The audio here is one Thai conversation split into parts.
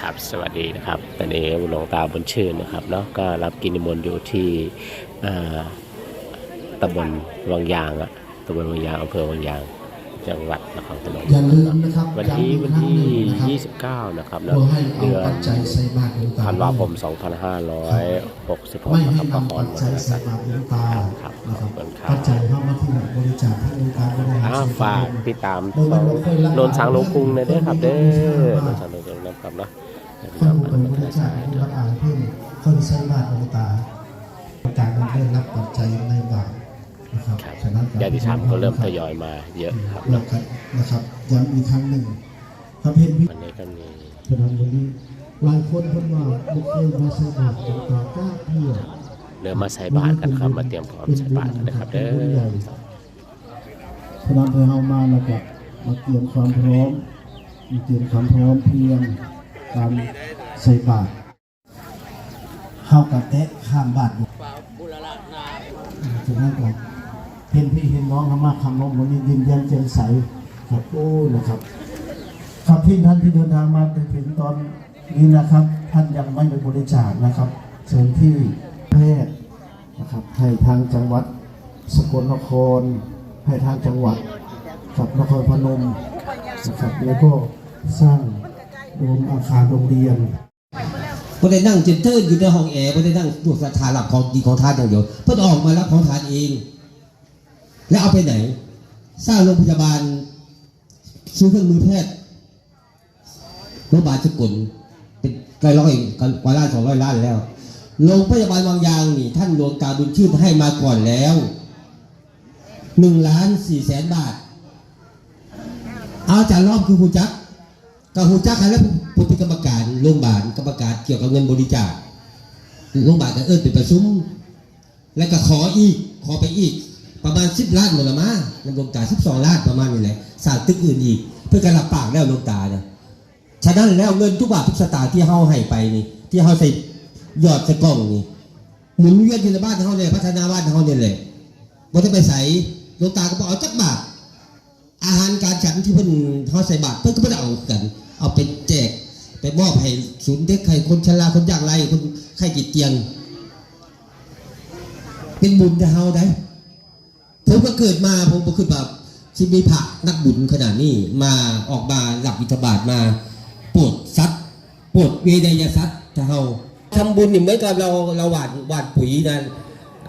ครับสวัสดีนะครับตอนนี้หลวงตาบุญชื่นนะครับเนาะก็รับกินนิมนต์อยู่ที่เอ่อตำบลวังยางอะตำบลวังยางอำเภอวังยาง จังหวัดนครพนมอย่าลืมนะครับวันที่ย้ำอีกวันครั้งที่หนึ่งนะครับ29 นะครับเพื่เนาะอให้เอาเดือนปัจจัยใส่บาตรหลวงตาธันวาคม 2566ไม่นะคให้รับนครนำปัจมจัยหาใส่สัตว์บาตรหลวงตาครับนะครับขอบคุณครับปัจจัยเข้ามาที่บริจาคให้หลวงตาก็ได้อ้าวฝากติดตามช่องโนนสังลงกรุงเลยเด้อครับเด้อโนนสังลงกรุงนะครับเนาะ คนบุญบริจาคให้รับอาเพิ่มคนใส่บาตรหลวงตาการเริ่มรับปัจจัยในบาตรนะครับครับฉะนั้นญาติธรรมก็เริ่มทยอยมาเยอะครับนะครับย้ำอีกครั้งหนึ่งพระเพนพิวันนี้ก็มีฉะนั้นวันนี้หลายคนเพิ่นว่าบุคคลมาใส่บาตรหลวงตาก้าเพื่อเริ่มมาใส่บาตรกันครับมาเตรียมพร้อมใส่บาตรกันนะครับเด้อฉะนั้นเพื่อเฮามาแล้วก็มาเตรียมความพร้อมมีเตรียมความพร้อมเพียง การใส่บาตรเฮากับแตะข้ามบาตรอยู่ฉะนั้นก็เห็นพี่เห็นน้องเขามาคำน้องวันนี้ยิ้มแย้มแจ่มใสครับโอ้ยนะครับ ครับพี่ท่านที่เดินทางมาถึงตอนนี้นะครับ ท่านยังไม่ไปบริจาคนะครับเชิญที่แพทย์นะครับให้ทางจังหวัดสกลนคร ให้ทางจังหวัดกับนครพนมนะครับแล้วก็สร้าง โดมอาคารโรงเรียนบ่ได้นั่งเจนเตอร์อยู่ในห้องแอร์บ่ได้นั่งตรวจสถานรับของดีของทานอย่างเดียวเพิ่นออกมารับของทานเอง แล้วเอาไปไหน สร้างโรงพยาบาล ซื้อเครื่องมือแพทย์โรงพยาบาลสกุลเป็นร้อยร้อยกว่าล้านสองร้อยล้านแล้วโรงพยาบาลวังยางนี่ ท่านหลวงตาบุญชื่นให้มาก่อนแล้วหนึ่งล้านสี่แสนบาท เอาจารย์รอบคือผู้จัก กับหูจักใครแล้วผู้เป็นกรรมการโรงพยาบาลกรรมการเกี่ยวกับเงินบริจาคโรงพยาบาลก็เอิ้นเป็นประชุม แล้วก็ขออีกขอไปอีก ประมาณสิบล้านหมดละมั้งนำลงตาสิบสองล้านประมาณนี้แหละสร้างตึกอื่นอีก เพื่อการรับปากแล้วลงตาเนี่ยฉะนั้นแล้วเงินทุกบาททุกสตางค์ที่เฮาให้ไปนี่ ที่เฮาใส่ยอดใส่กล้องนี่หมุนเวียนอยู่ในบ้านเฮาเนี่ยพัฒนาบ้านเฮาเนี่ยแหละบ่ได้ไปใส่ลงตาก็บอกเอาจักบาท อาหารการฉันที่เพิ่นเฮาใส่บาตรเพิ่นก็บ่ได้เอากัน เอาไปแจกไปมอบให้ศูนย์เด็กให้คนชราคนยากไร้คนไข้จิตเตียง เป็นบุญแต่เฮาได้ผมก็เกิดมาผมก็คือแบบที่มีพระนักบุญขนาดนี้มาออกมาหลับอิทบาทมาปรดซัดปรดเวดยซัดถ้าเฮาทำบุญนี่เหมือนกับเราเราหวานหวานปุ๋ยนั่น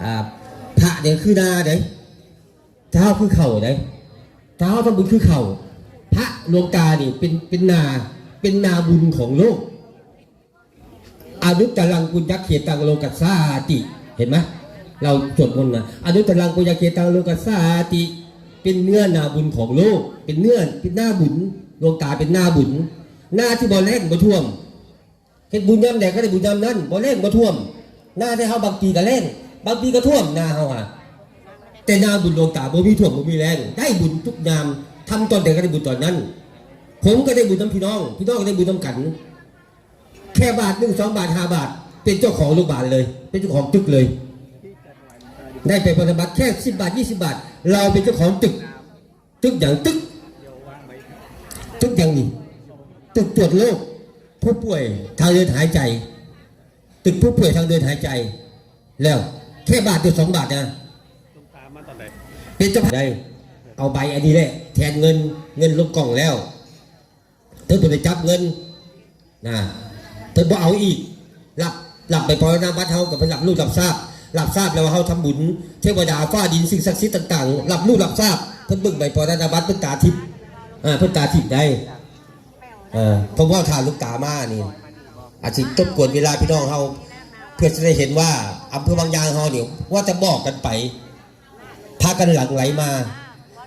อ่าพระเนี่ยคือนาเด้เท้าคือเข่าเด้ ท้าทำบุญคือเข่าพระหลวงตานี่เป็นเป็นนาเป็นนาบุญของโลกอานุตตรังกุญยักเขตังโลกัสสาติเห็นไหมเราจดมนต์นะอนุตตรังปุญญาเกตังโลกัสสาติ เป็นเนื้อนาบุญของโลก เป็นเนื้อเป็นหน้าบุญดวงตาเป็นหน้าบุญ หน้าที่บ่แรงบ่ท่วมเฮ็ดบุญยามใดก็ได้บุญยามนั้นบ่แรงบ่ท่วม หน้าที่เฮาบางปีก็แรงบางปีก็ท่วมหน้าเฮาอะ แต่นาบุญดวงตาบ่มีท่วมบ่มีแรงได้บุญทุกยามทำตอนใดก็ได้บุญตอนนั้น ผมก็ได้บุญน้ำพี่น้อง พี่น้องก็ได้บุญน้ำกัน แค่บาทหนึ่งสองบาทห้าบาท เป็นเจ้าของโรงพยาบาลเลย เป็นเจ้าของตึกเลย ได้ไปปฏิบัติแค่สิบาทยี่สิบาท เราเป็นเจ้าของตึก ตึกอย่างตึก ตึกอย่างนี้ตึกตรวจโรคผู้ป่วยทางเดินหายใจ ตึกผู้ป่วยทางเดินหายใจ แล้วแค่บาทเดียวสองบาทนะ เป็นเจ้าได้เอาใบอันนี้แหละแทนเงินเงินลงกล่องแล้วเธอไปจับเงินนะเธอบ่เอาอีกหลับหลับไปพอหน้าวัดเฮากับไปหลับลูกหลับทราบหลับทราบแล้วว่าเฮาทำบุญเทวดาฟ้าดินสิ่งศักดิ์สิทธิ์ต่างๆหลับรู้หลับทราบเพิ่นบิ่งใบปอนาบัตเพิ่นตาทิพย์อ่าเพิ่นตาทิพย์ได้เออผมว่าทานลูกตามานี่อาจสิตบกวนเวลาพี่น้องเฮาเพื่อจะได้เห็นว่าอำเภอบางยางเฮาเนี่ยว่าจะบอกกันไป พากันหลั่งไหลมา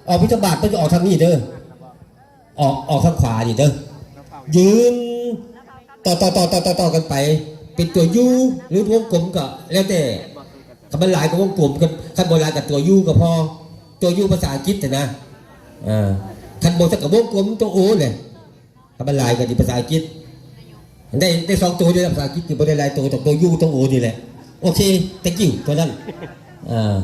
ออกพิธบาตเพิ่นจะออกทางนี้เด้อออกออกทางขวานี่เด้อยืนต่อต่อต่อต่อต่อต่อกันไป เป็นตัวยูหรือวงกลมก็แล้วแต่คำบรรลายกับวงกลมกับคันโบราณกับตัวยูก็พอตัวยูภาษาอังกฤษแต่นะคันโบราณกับวงกลมตัวโอเลยคำบรรลายกับภาษาอังกฤษได้ได้สองตัวด้วยภาษาอังกฤษอยู่บนได้หลายตัวตัวยูตัวโอนี่แหละโอเค thank you ตัวนั้นอ่า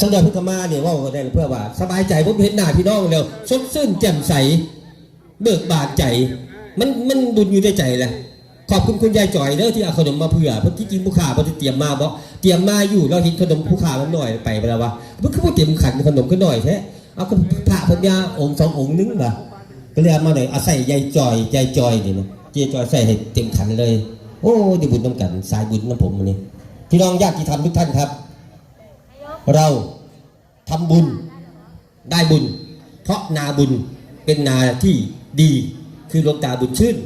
สังเดชพุทธมาเนี่ยว่าได้เพื่อว่า สบายใจผมเห็นหน้าพี่น้องแล้วสดชื่นแจ่มใส เบิกบานใจ มันมันบุญอยู่ในใจแหละขอบคุณคุณยายจ่อยเด้อที่เอาขนมมาเผื่อเพราะที่จริงผู้ขาเพราะที่เตรียมมาบอกเตรียมมาอยู่เราเห็นขนมผู้ขามันหน่อยไปไปแล้ววะมันคือว่าเตรียมขันขนมก็หน่อยแท้เอาก็พระพัญญาองค์สององค์นึงว่ะก็เลยเอามาหน่อยเอาใส่ยายจ่อยยายจ่อยนี่นะยายจ่อยใส่ให้เต็มขันเลย โอ้ดีบุญน้ำกันสายบุญน้ำผมวันนี้พี่น้องญาติธรรมทุกท่านครับ เราทำบุญได้บุญ เพราะนาบุญเป็นนาที่ดี คือลวงตาบุญชื่น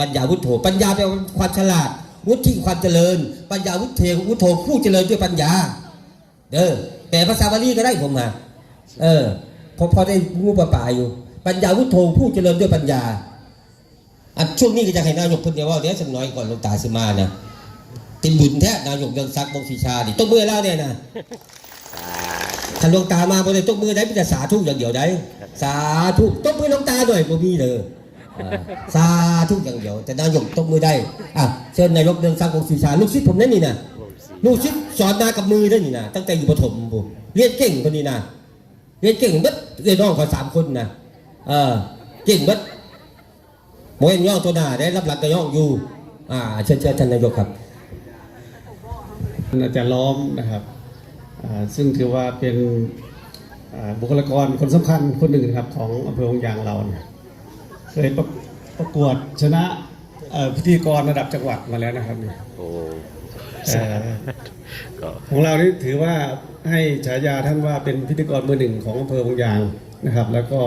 ปัญญาวุฒโธปัญญาแปลว่าความฉลาด วุฒิความเจริญ ปัญญาวุฒเทวุฒโธผู้เจริญด้วยปัญญา เด้อแต่ภาษาบาลีก็ได้ผมมา เออพอพอได้งูปลาป่าอยู่ ปัญญาวุฒโธผู้เจริญด้วยปัญญาอันช่วงนี้ก็จะให้นายกคนเดียวว่าเดี๋ยวสักน่อยก่อนลงตาสิมานะเต็มบุญแท้นายกเดินซักบงศีชาดิต้องมือแล้วเนี่ยนะ ถ้าหลวงตามาบ่ได้ตบมือได้มีแต่สาธุอย่างเดียวได้ สาธุตบมือหลวงตาหน่อยบ่มีเลยอ่าสาธุอย่างเดียวแต่นายกตบมือได้อะเชิญนายกเดินสร้างองค์ศีชาลูกศิษย์ผมนั่นนี่นะลูกศิษย์สอนมากับมือได้นี่นะตั้งแต่อยู่ประถมผมเรียนเก่งคนนี้นะเรียนเก่งเบัดเรียนน้องเขาสามคนนะเออเก่งเบัดโมเห็นย่องตัวหน้าได้รับหลักกระย่องอยู่อ่าเชิญเชิญท่านนายกครับอาจารย์ล้อมนะครับอ่า ซึ่งถือว่าเป็นอ่าบุคลากรคนสำคัญคนหนึ่งนะครับของอำเภอองยางเราเนี่ยเคยประประกวดชนะเอ่อพิธีกรระดับจังหวัดมาแล้วนะครับเนี่ยโอ้เอ่อก็ของเรานี่ถือว่าให้ฉายาท่านว่าเป็นพิธีกรมือหนึ่งของอำเภอองยางนะครับ แล้วก็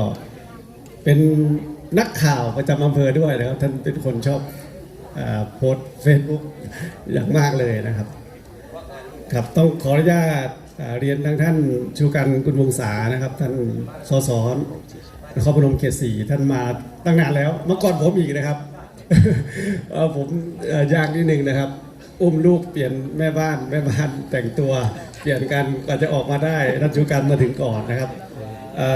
เป็นนักข่าวประจำอำเภอด้วยนะครับ ท่านเป็นคนชอบอาโพสเฟซบุ๊กอย่างมากเลยนะครับ ครับต้องขออนุญาตอ่า เรียนทางท่านชูกันกุลวงศานะครับ ท่านสสนครพนมเขตสี่ท่านมาตั้งนานแล้วเมื่อก่อนผมอีกนะครับผมยากนิดนึงนะครับ อุ้มลูกเปลี่ยนแม่บ้านแม่บ้านแต่งตัว เปลี่ยนกันกว่าจะออกมาได้ท่านชูกันมาถึงก่อนนะครับ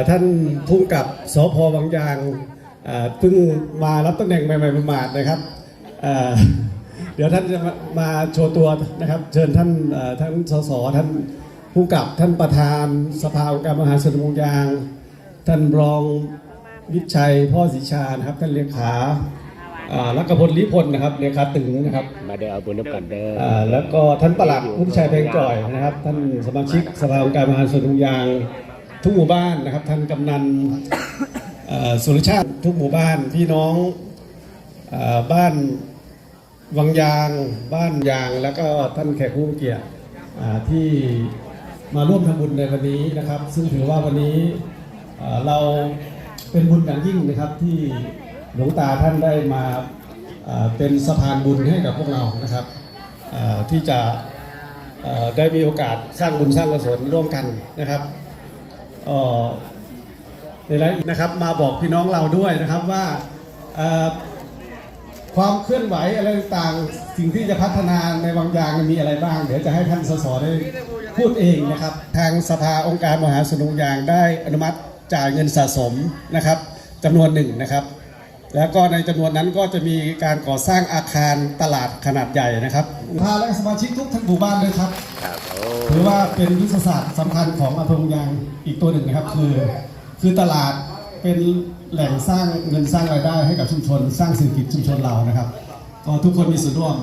ท่านพุ่งกับสพบางยางเอ่อเพิ่งมารับตำแหน่งใหม่ๆประมาทนะครับเดี๋ยวท่านจะมามาโชว์ตัวนะครับ เชิญท่านท่านสสท่าน ผู้กับท่านประธานสภาองค์การมหาส่วนวงยาง ท่านรองวิชัยพ่อศรีชานะครับ ท่านเลขาอ่าลักกพลลิพลนะครับเลขาตึงนะครับ มาเด้อเอาบุญน้ำกันเด้ออ่าแล้วก็ท่านประหลัดผู้ชัยเพลงจ่อยนะครับ ท่านสมาชิกสภาองค์การมหาส่วนวงยาง ทุกหมู่บ้านนะครับ ท่านกำนันเอ่อสุรชาติทุกหมู่บ้านพี่น้องเอ่อบ้านวังยาง บ้านยาง แล้วก็ท่านแขกผู้มีเกียรติอ่าที่ มาร่วมทำบุญในวันนี้นะครับ ซึ่งถือว่าวันนี้เราเป็นบุญอย่างยิ่งนะครับที่หลวงตาท่านได้มาเป็นสะพานบุญให้กับพวกเรานะครับที่จะได้มีโอกาสสร้างบุญสร้างกุศลร่วมกันนะครับอ่อในไลฟ์นะครับมาบอกพี่น้องเราด้วยนะครับว่าความเคลื่อนไหวอะไรต่างสิ่งที่จะพัฒนาในวังอย่างมีอะไรบ้าง เดี๋ยวจะให้ท่านสสได้ พูดเองนะครับ ทางสภาองค์การมหาสนุนยางได้อนุมัติจ่ายเงินสะสมนะครับจำนวนหนึ่งนะครับ แล้วก็ในจำนวนนั้นก็จะมีการก่อสร้างอาคารตลาดขนาดใหญ่นะครับพาและสมาชิกทุกท่านหมู่บ้านเลยครับครับโอ้ถือว่าเป็นยุทธศาสตร์สำคัญของอำเภอเมืองยางอีกตัวหนึ่งนะครับ คือ คือตลาดเป็นแหล่งสร้างเงินสร้างรายได้ให้กับชุมชน สร้างเศรษฐกิจชุมชนเรานะครับก็ทุกคนมีส่วนร่วม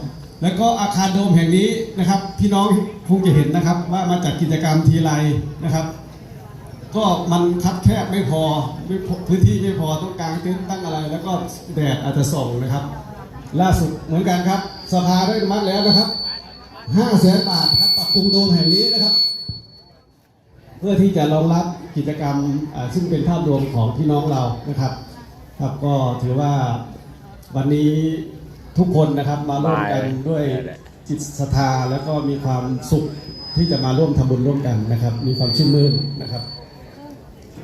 แล้วก็อาคารโดมแห่งนี้นะครับ พี่น้องคงจะเห็นนะครับ ว่ามาจัดกิจกรรมทีไรนะครับ ก็มันคับแคบไม่พอไม่พื้นที่ไม่พอต้องกางเต็นท์ตั้งอะไร แล้วก็แดดอาจจะส่องนะครับ ล่าสุดเหมือนกันครับ สภาได้มัติแล้วนะครับห้าแสนบาทครับปรับปรุงโดมแห่งนี้นะครับ เพื่อที่จะรองรับกิจกรรมซึ่งเป็นภาพรวมของพี่น้องเรานะครับ ครับก็ถือว่าวันนี้ ทุกคนนะครับมาร่วมกันด้วยจิตศรัทธาแล้วก็มีความสุขที่จะมาร่วมทำบุญร่วมกันนะครับ มีความชื่นมื่นนะครับ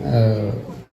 เอ่อ